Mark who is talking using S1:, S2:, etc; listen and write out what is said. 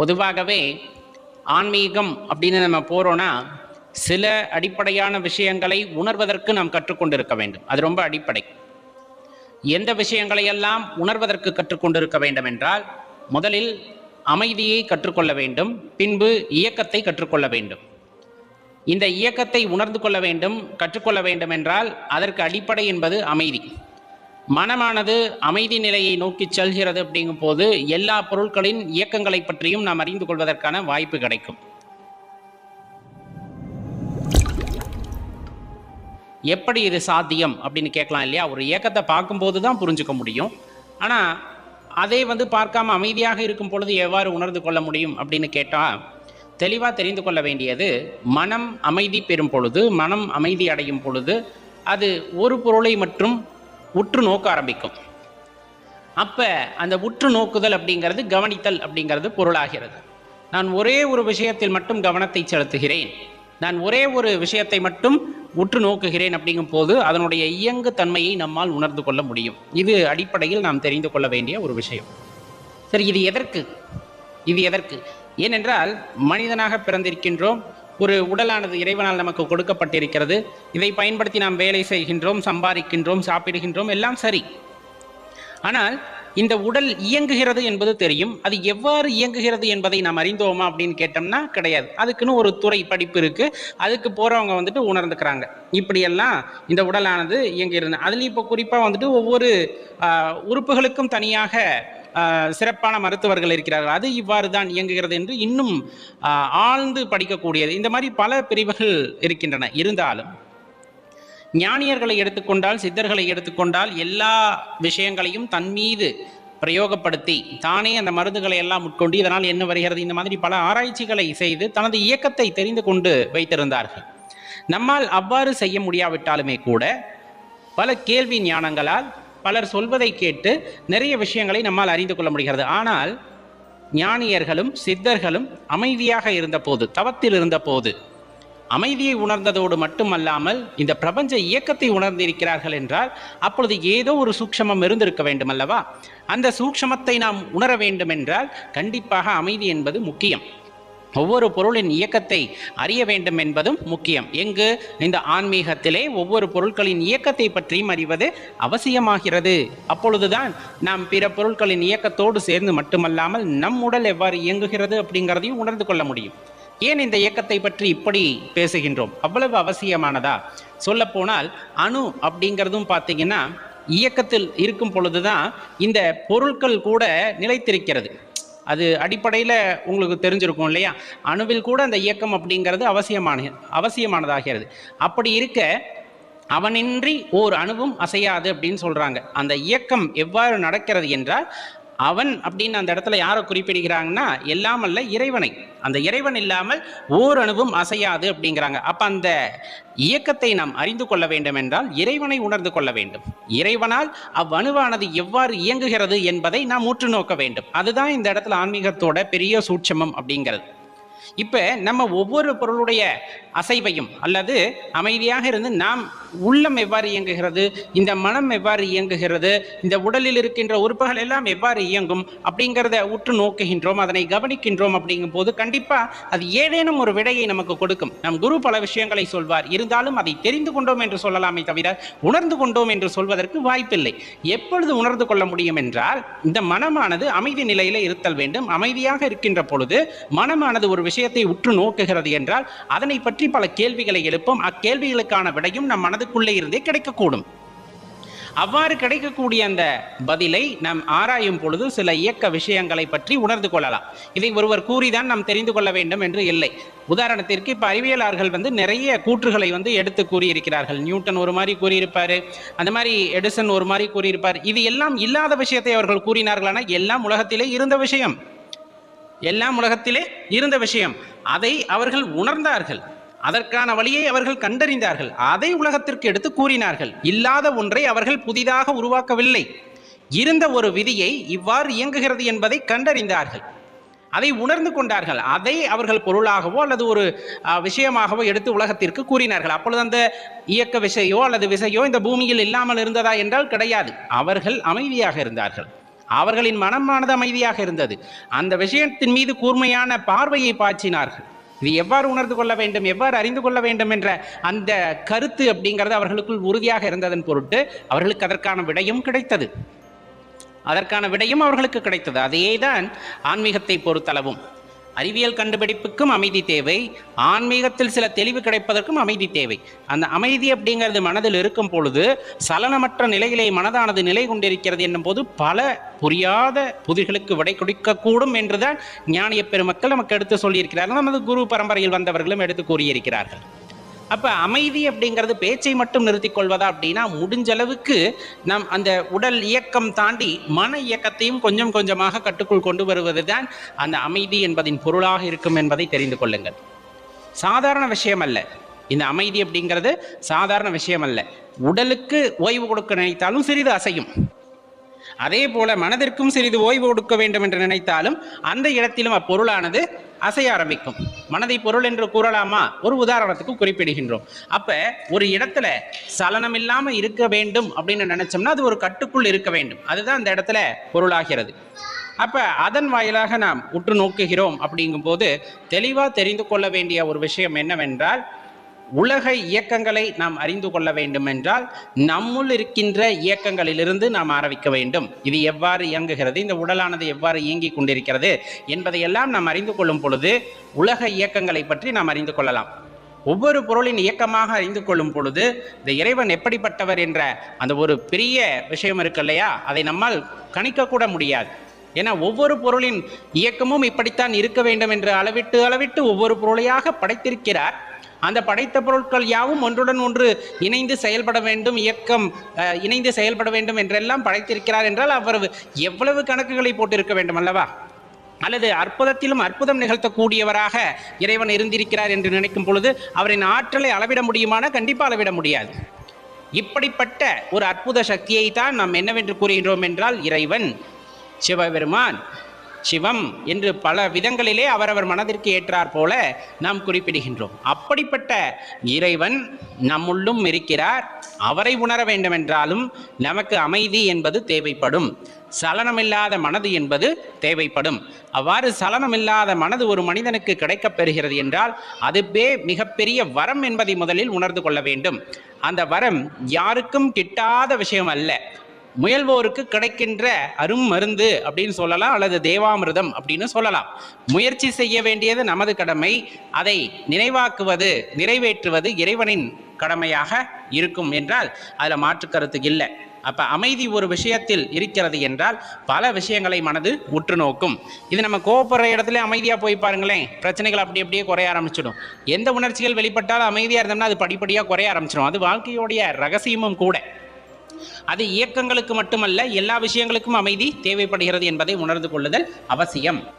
S1: பொதுவாகவே ஆன்மீகம் அப்படின்னு நம்ம போகிறோன்னா சில அடிப்படையான விஷயங்களை உணர்வதற்கு நாம் கற்றுக்கொண்டிருக்க வேண்டும். அது ரொம்ப அடிப்படை. எந்த விஷயங்களை எல்லாம் உணர்வதற்கு கற்றுக்கொண்டிருக்க வேண்டும் என்றால் முதலில் அமைதியை கற்றுக்கொள்ள வேண்டும் பின்பு இயக்கத்தை கற்றுக்கொள்ள வேண்டும். இந்த இயக்கத்தை உணர்ந்து கொள்ள வேண்டும் கற்றுக்கொள்ள வேண்டும் என்றால் அதற்கு அடிப்படை என்பது அமைதி. மனமானது அமைதி நிலையை நோக்கி செல்கிறது அப்படிங்கும் போது எல்லா பொருட்களின் இயக்கங்களை பற்றியும் நாம் அறிந்து கொள்வதற்கான வாய்ப்பு கிடைக்கும். எப்படி இது சாத்தியம் அப்படின்னு கேட்கலாம் இல்லையா? ஒரு இயக்கத்தை பார்க்கும்போது தான் புரிஞ்சுக்க முடியும். ஆனால் அதே வந்து பார்க்காம அமைதியாக இருக்கும் பொழுது எவ்வாறு உணர்ந்து கொள்ள முடியும் அப்படின்னு கேட்டால் தெளிவாக தெரிந்து கொள்ள வேண்டியது மனம் அமைதி பெறும் பொழுது மனம் அமைதி அடையும் பொழுது அது ஒரு பொருளை மட்டும் உற்று நோக்க ஆரம்பிக்கும். அப்போ அந்த உற்று நோக்குதல் அப்படிங்கிறது கவனித்தல் அப்படிங்கிறது பொருளாகிறது. நான் ஒரே ஒரு விஷயத்தில் மட்டும் கவனத்தை செலுத்துகிறேன். நான் ஒரே ஒரு விஷயத்தை மட்டும் உற்று நோக்குகிறேன் அப்படிங்கும் போது அதனுடைய இயங்கு தன்மையை நம்மால் உணர்ந்து கொள்ள முடியும். இது அடிப்படையில் நாம் தெரிந்து கொள்ள வேண்டிய ஒரு விஷயம். சரி இது எதற்கு? இது எதற்கு? ஏனென்றால் மனிதனாக பிறந்திருக்கின்றோம். ஒரு உடலானது இறைவனால் நமக்கு கொடுக்கப்பட்டிருக்கிறது. இதை பயன்படுத்தி நாம் வேலை செய்கின்றோம் சம்பாதிக்கின்றோம் சாப்பிடுகின்றோம் எல்லாம் சரி. ஆனால் இந்த உடல் இயங்குகிறது என்பது தெரியும். அது எவ்வாறு இயங்குகிறது என்பதை நாம் அறிந்தோமா அப்படின்னு கேட்டோம்னா கிடையாது. அதுக்குன்னு ஒரு துறை படிப்பு இருக்கு. அதுக்கு போறவங்க வந்துட்டு உணர்ந்துக்கிறாங்க. இப்படியெல்லாம் இந்த உடலானது இயங்குகிறது அதுலேயும் இப்போ குறிப்பாக வந்துட்டு ஒவ்வொரு உறுப்புகளுக்கும் தனியாக சிறப்பான மருத்துவர்கள் இருக்கிறார்கள். அது இவ்வாறு தான் இயங்குகிறது என்று இன்னும் ஆழ்ந்து படிக்கக்கூடியது. இந்த மாதிரி பல பிரிவுகள் இருக்கின்றன. இருந்தாலும் ஞானியர்களை எடுத்துக்கொண்டால் சித்தர்களை எடுத்துக்கொண்டால் எல்லா விஷயங்களையும் தன் மீது பிரயோகப்படுத்தி தானே அந்த மருந்துகளை எல்லாம் உட்கொண்டு இதனால் என்ன வருகிறது? இந்த மாதிரி பல ஆராய்ச்சிகளை செய்து தனது இயக்கத்தை தெரிந்து கொண்டு வைத்திருந்தார்கள். நம்மால் அவ்வாறு செய்ய முடியாவிட்டாலுமே கூட பல கேள்வி ஞானங்களால் பலர் சொல்வதை கேட்டு நிறைய விஷயங்களை நம்மால் அறிந்து கொள்ள முடிகிறது. ஆனால் ஞானியர்களும் சித்தர்களும் அமைதியாக இருந்தபோது தவத்தில் இருந்தபோது அமைதியை உணர்ந்ததோடு மட்டுமல்லாமல் இந்த பிரபஞ்ச இயக்கத்தை உணர்ந்திருக்கிறார்கள் என்றால் அப்பொழுது ஏதோ ஒரு சூக்ஷமம் இருந்திருக்க வேண்டும் அல்லவா அந்த சூக்ஷமத்தை நாம் உணர வேண்டும் என்றால் கண்டிப்பாக அமைதி என்பது முக்கியம். ஒவ்வொரு பொருளின் இயக்கத்தை அறிய வேண்டும் என்பதும் முக்கியம். எங்கு? இந்த ஆன்மீகத்திலே ஒவ்வொரு பொருட்களின் இயக்கத்தை பற்றியும் அறிவது அவசியமாகிறது. அப்பொழுதுதான் நாம் பிற பொருட்களின் இயக்கத்தோடு சேர்ந்து மட்டுமல்லாமல் நம் உடல் எவ்வாறு இயங்குகிறது அப்படிங்கிறதையும் உணர்ந்து கொள்ள முடியும். ஏன் இந்த இயக்கத்தை பற்றி இப்படி பேசுகின்றோம்? அவ்வளவு அவசியமானதா? சொல்லப்போனால் அணு அப்படிங்கிறதும் பார்த்தீங்கன்னா இயக்கத்தில் இருக்கும் பொழுதுதான் இந்த பொருட்கள் கூட நிலைத்திருக்கிறது. அது அடிப்படையில் உங்களுக்கு தெரிஞ்சிருக்கும் இல்லையா? அணுவில் கூட அந்த இயக்கம் அப்படிங்கிறது அவசியமான அவசியமானதாகிறது. அப்படி இருக்க அவனின்றி ஓர் அணுவும் அசையாது அப்படின்னு சொல்கிறாங்க அந்த இயக்கம் எவ்வாறு நடக்கிறது என்றால் அவன் அப்படின்னு அந்த இடத்துல யாரை குறிப்பிடுகிறாங்கன்னா எல்லாம் அல்ல இறைவனை. அந்த இறைவன் இல்லாமல் ஓரணுவும் அசையாது அப்படிங்கிறாங்க. அப்ப அந்த இயக்கத்தை நாம் அறிந்து கொள்ள வேண்டும் என்றால் இறைவனை உணர்ந்து கொள்ள வேண்டும். இறைவனால் அவ்வணுவானது எவ்வாறு இயங்குகிறது என்பதை நாம் உற்று நோக்க வேண்டும். அதுதான் இந்த இடத்துல ஆன்மீகத்தோட பெரிய சூட்சமம் அப்படிங்கிறது. இப்ப நம்ம ஒவ்வொரு பொருளுடைய அசைவையும் அல்லது அமைதியாக இருந்து நாம் உள்ளம் எவ்வாறு இயங்குகிறது இந்த மனம் எவ்வாறு இயங்குகிறது இந்த உடலில் இருக்கின்ற உறுப்புகள் எல்லாம் எவ்வாறு இயங்கும் அப்படிங்கிறத உற்று நோக்குகின்றோம் அதனை கவனிக்கின்றோம் அப்படிங்கும் போது கண்டிப்பா அது ஏதேனும் ஒரு விடையை நமக்கு கொடுக்கும். நம் குரு பல விஷயங்களை சொல்வார். இருந்தாலும் அதை தெரிந்து கொண்டோம் என்று சொல்லலாமே தவிர உணர்ந்து கொண்டோம் என்று சொல்வதற்கு வாய்ப்பில்லை. எப்பொழுது உணர்ந்து கொள்ள முடியும் என்றால் இந்த மனமானது அமைதி நிலையில இருத்தல் வேண்டும். அமைதியாக இருக்கின்ற பொழுது மனமானது ஒரு விஷயத்தை உற்று நோக்குகிறது என்றால் அதனை பற்றி பல கேள்விகளை எழுப்பும். அக்கேள்விகளுக்கான விடையும் நம் மனதுக்குள்ளே இருந்தே கிடைக்கக்கூடும். அவ்வாறு கிடைக்கக்கூடிய அந்த பதிலை நாம் ஆராயும் பொழுது சில இயக்க விஷயங்களை பற்றி உணர்ந்து கொள்ளலாம். இதை ஒருவர் கூறிதான் நாம் தெரிந்து கொள்ள வேண்டும் என்று இல்லை. உதாரணத்திற்கு இப்போ அறிவியலாளர்கள் வந்து நிறைய கூற்றுகளை வந்து எடுத்து கூறியிருக்கிறார்கள். நியூட்டன் ஒரு மாதிரி கூறியிருப்பார் அந்த மாதிரி எடிசன் ஒரு மாதிரி கூறியிருப்பார். இது எல்லாம் இல்லாத விஷயத்தை அவர்கள் கூறினார்களான எல்லாம் உலகத்திலே இருந்த விஷயம். எல்லாம் உலகத்திலே இருந்த விஷயம். அதை அவர்கள் உணர்ந்தார்கள். அதற்கான வழியை அவர்கள் கண்டறிந்தார்கள். அதை உலகத்திற்கு எடுத்து கூறினார்கள். இல்லாத ஒன்றை அவர்கள் புதிதாக உருவாக்கவில்லை. இருந்த ஒரு விதியை இவ்வாறு இயங்குகிறது என்பதை கண்டறிந்தார்கள். அதை உணர்ந்து கொண்டார்கள். அதை அவர்கள் பொருளாகவோ அல்லது ஒரு விஷயமாகவோ எடுத்து உலகத்திற்கு கூறினார்கள். அப்பொழுது அந்த இயக்க விசையோ அல்லது விசையோ இந்த பூமியில் இல்லாமல் இருந்ததா என்றால் கிடையாது. அவர்கள் அமைதியாக இருந்தார்கள். அவர்களின் மனமானது அமைதியாக இருந்தது. அந்த விஷயத்தின் மீது கூர்மையான பார்வையை பாய்ச்சினார்கள். இது எவ்வாறு உணர்ந்து கொள்ள வேண்டும் எவ்வாறு அறிந்து கொள்ள வேண்டும் என்ற அந்த கருத்து அப்படிங்கிறது அவர்களுக்குள் உறுதியாக இருந்ததன் பொருட்டு அவர்களுக்கு அதற்கான விடையும் கிடைத்தது. அதற்கான விடையும் அவர்களுக்கு கிடைத்தது. அதே தான் ஆன்மீகத்தை பொறுத்தளவும். அறிவியல் கண்டுபிடிப்புக்கும் அமைதி தேவை. ஆன்மீகத்தில் சில தெளிவு கிடைப்பதற்கும் அமைதி தேவை. அந்த அமைதி அப்படிங்கிறது மனதில் இருக்கும் பொழுது சலனமற்ற நிலையிலே மனதானது நிலை கொண்டிருக்கிறது என்னும் போது பல புரியாத புதிர்களுக்கு விடை கொடுக்கக்கூடும் என்றுதான் ஞானிய பெருமக்கள் நமக்கு எடுத்து சொல்லியிருக்கிறார்கள். நமது குரு பரம்பரையில் வந்தவர்களும் எடுத்து கூறியிருக்கிறார்கள். அப்ப அமைதி அப்படிங்கிறது பேச்சை மட்டும் நிறுத்திக் கொள்வதா அப்படின்னா முடிஞ்ச அளவுக்கு நம் அந்த உடல் இயக்கம் தாண்டி மன இயக்கத்தையும் கொஞ்சம் கொஞ்சமாக கட்டுக்குள் கொண்டு வருவதுதான் அந்த அமைதி என்பதின் பொருளாக இருக்கும் என்பதை தெரிந்து கொள்ளுங்கள். சாதாரண விஷயம் அல்ல இந்த அமைதி அப்படிங்கிறது சாதாரண விஷயம் அல்ல உடலுக்கு ஓய்வு கொடுக்க நினைத்தாலும் சிறிது அசையும். அதே போல மனதிற்கும் சிறிது ஓய்வு கொடுக்க வேண்டும் என்று நினைத்தாலும் அந்த இடத்திலும் அப்பொருளானது அசைய ஆரம்பிக்கும் மனதை பொருள் என்று கூறலாமா? ஒரு உதாரணத்துக்கு குறிப்பிடுகின்றோம். அப்ப ஒரு இடத்துல சலனம் இல்லாம இருக்க வேண்டும் அப்படின்னு நினைச்சோம்னா அது ஒரு கட்டுக்குள் இருக்க வேண்டும். அதுதான் அந்த இடத்துல பொருளாகிறது. அப்ப அதன் வாயிலாக நாம் உற்று நோக்குகிறோம் அப்படிங்கும்போது தெளிவா தெரிந்து கொள்ள வேண்டிய ஒரு விஷயம் என்னவென்றால் உலக இயக்கங்களை நாம் அறிந்து கொள்ள வேண்டும் என்றால் நம்முள் இருக்கின்ற இயக்கங்களிலிருந்து நாம் ஆரம்பிக்க வேண்டும். இது எவ்வாறு இயங்குகிறது? இந்த உடலானது எவ்வாறு இயங்கிக் கொண்டிருக்கிறது? என்பதையெல்லாம் நாம் அறிந்து கொள்ளும் பொழுது உலக இயக்கங்களை பற்றி நாம் அறிந்து கொள்ளலாம். ஒவ்வொரு பொருளின் இயக்கமாக அறிந்து கொள்ளும் பொழுது இந்த இறைவன் எப்படிப்பட்டவர் என்ற அந்த ஒரு பெரிய விஷயம் இருக்கு இல்லையா? அதை நம்மால் கணிக்கக்கூட முடியாது. ஏன்னா ஒவ்வொரு பொருளின் இயக்கமும் இப்படித்தான் இருக்க வேண்டும் என்று அளவிட்டு அளவிட்டு ஒவ்வொரு பொருளையாக படைத்திருக்கிறார். அந்த படைத்த பொருட்கள் யாவும் ஒன்றுடன் ஒன்று இணைந்து செயல்பட வேண்டும் இயக்கம் இணைந்து செயல்பட வேண்டும் என்றெல்லாம் படைத்திருக்கிறார் என்றால் அவர் எவ்வளவு கணக்குகளை போட்டிருக்க வேண்டும் அல்லவா? அல்லது அற்புதத்திலும் அற்புதம் நிகழ்த்தக்கூடியவராக இறைவன் இருந்திருக்கிறார் என்று நினைக்கும் பொழுது அவரின் ஆற்றலை அளவிட முடியுமான? கண்டிப்பாக அளவிட முடியாது. இப்படிப்பட்ட ஒரு அற்புத சக்தியை தான் நாம் என்னவென்று கூறுகின்றோம் என்றால் இறைவன் சிவபெருமான். சிவம் என்று பல விதங்களிலே அவரவர் மனதிற்கு ஏற்றார் போல நாம் குறிப்பிடுகின்றோம். அப்படிப்பட்ட இறைவன் நம்முள்ளும் இருக்கிறார். அவரை உணர வேண்டுமென்றாலும் நமக்கு அமைதி என்பது தேவைப்படும். சலனமில்லாத மனது என்பது தேவைப்படும். அவ்வாறு சலனமில்லாத மனது ஒரு மனிதனுக்கு கிடைக்கப் பெறுகிறது என்றால் அதுவே மிகப்பெரிய வரம் என்பதை முதலில் உணர்ந்து கொள்ள வேண்டும். அந்த வரம் யாருக்கும் கிட்டாத விஷயம் அல்ல. முயல்வோருக்கு கிடைக்கின்ற அரும் மருந்து அப்படின்னு சொல்லலாம் அல்லது தேவாமிர்தம் அப்படின்னு சொல்லலாம். முயற்சி செய்ய வேண்டியது நமது கடமை. அதை நினைவாக்குவது நிறைவேற்றுவது இறைவனின் கடமையாக இருக்கும் என்றால் அதில் மாற்று கருத்து இல்லை. அப்போ அமைதி ஒரு விஷயத்தில் இருக்கிறது என்றால் பல விஷயங்களை மனது உற்று நோக்கும். இது நம்ம கோபப்படுற இடத்துல அமைதியாக போய் பாருங்களேன் பிரச்சனைகள் அப்படி அப்படியே குறைய ஆரம்பிச்சிடும். எந்த உணர்ச்சிகள் வெளிப்பட்டாலும் அமைதியாக இருந்தோம்னா அது படிப்படியாக குறைய ஆரம்பிச்சிடும். அது வாழ்க்கையோடைய ரகசியமும் கூட. அது இயக்கங்களுக்கு மட்டுமல்ல எல்லா விஷயங்களுக்கும் அமைதி தேவைப்படுகிறது என்பதை உணர்ந்து கொள்ளுதல் அவசியம்.